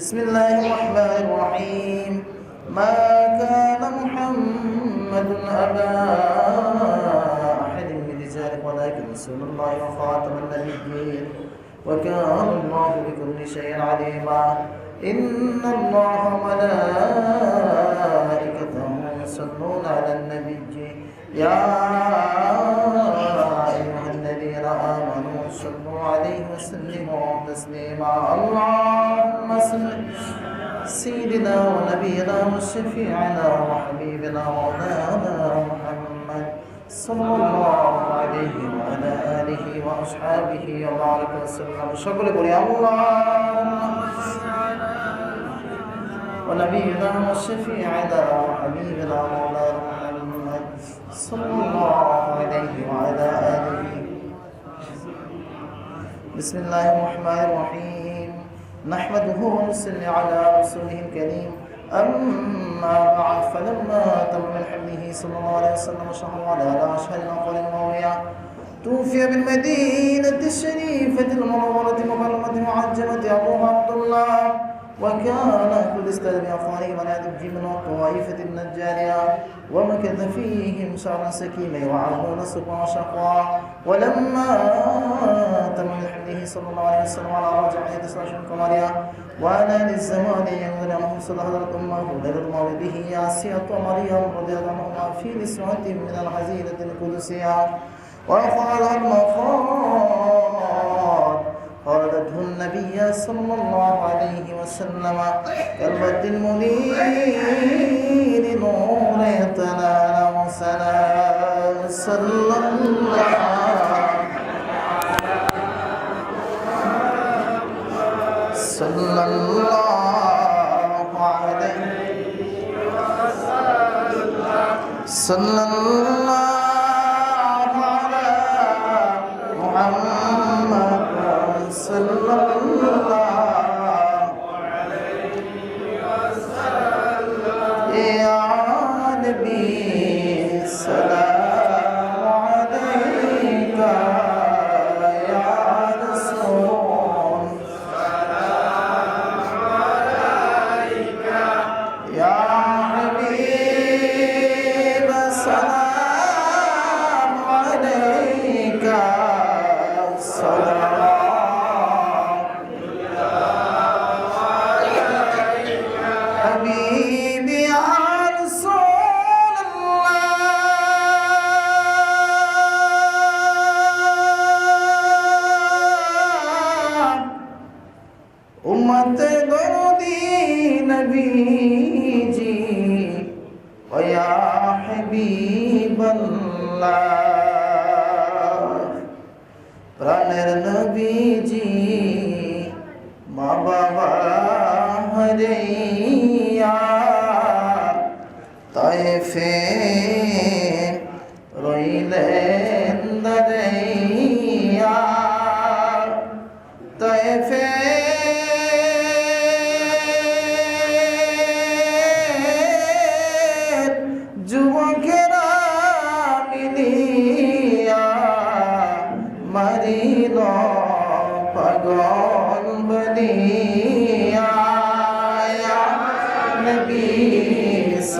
بسم الله الرحمن الرحيم. ما كان محمد أبا أحد من رجالكم ولكن رسول الله وخاتم النبيين وكان الله بكل شيء عليما. إن الله وملائكته يصلون على النبي. يا عليه وسلموا تسليما اللهم صل سيدنا ونبينا وشفيعنا وحبيبنا مولانا محمد صلى الله عليه وعلى آله وأصحابه وبارك وسلم شكر قولي اللهم ونبينا وشفيعنا وحبيبنا مولانا محمد صلى الله عليه وعلى آله بسم الله الرحمن الرحيم. نحمده ونصلي على رسوله الكريم. أما بعد فلما تم من حمله صلى الله عليه وسلم شهر على أشهر الأقوال المروية توفي بالمدينة الشريفة المنورة مكرمة معجمة أبو عبد الله. وكان قد استلم أخوانه ونادب من الطوائفة النجارية ومكث فيهم شهرا سكيما وعرضوا نصبا وشقوا ولما تم من حمله صلى الله عليه وسلم على رجع يتسرش القمرية. وأنا للزمان أنه صلى حضرة أمه به آسية مريم رضي الله عنهما في نسوة من الحزينة القدسية. وقال المخاض قالته النبي صلى الله عليه وسلم كالبد المنير نور يتنال وسنا صلى الله صلى الله عليه صلى الله Amém. প্রাণের নবীজি মা বাবা হরেয়া তাই ফে রইলেন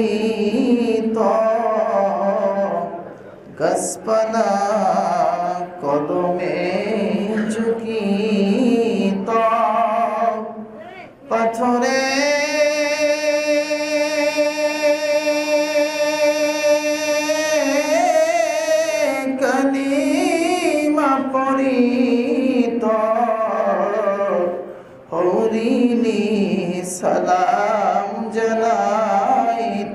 পরিত গাছপালা কদমে ঝুঁকিত। পাথরে কালিমা পরিত। হরিণী সালাম জনা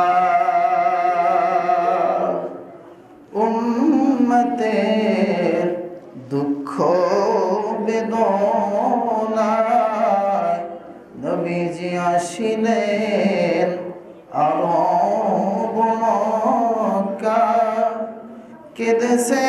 আল্লাহ। উম্মতের দুঃখ বেদনায় নবীজি আসিলেন আরও বনকা কেঁদেছে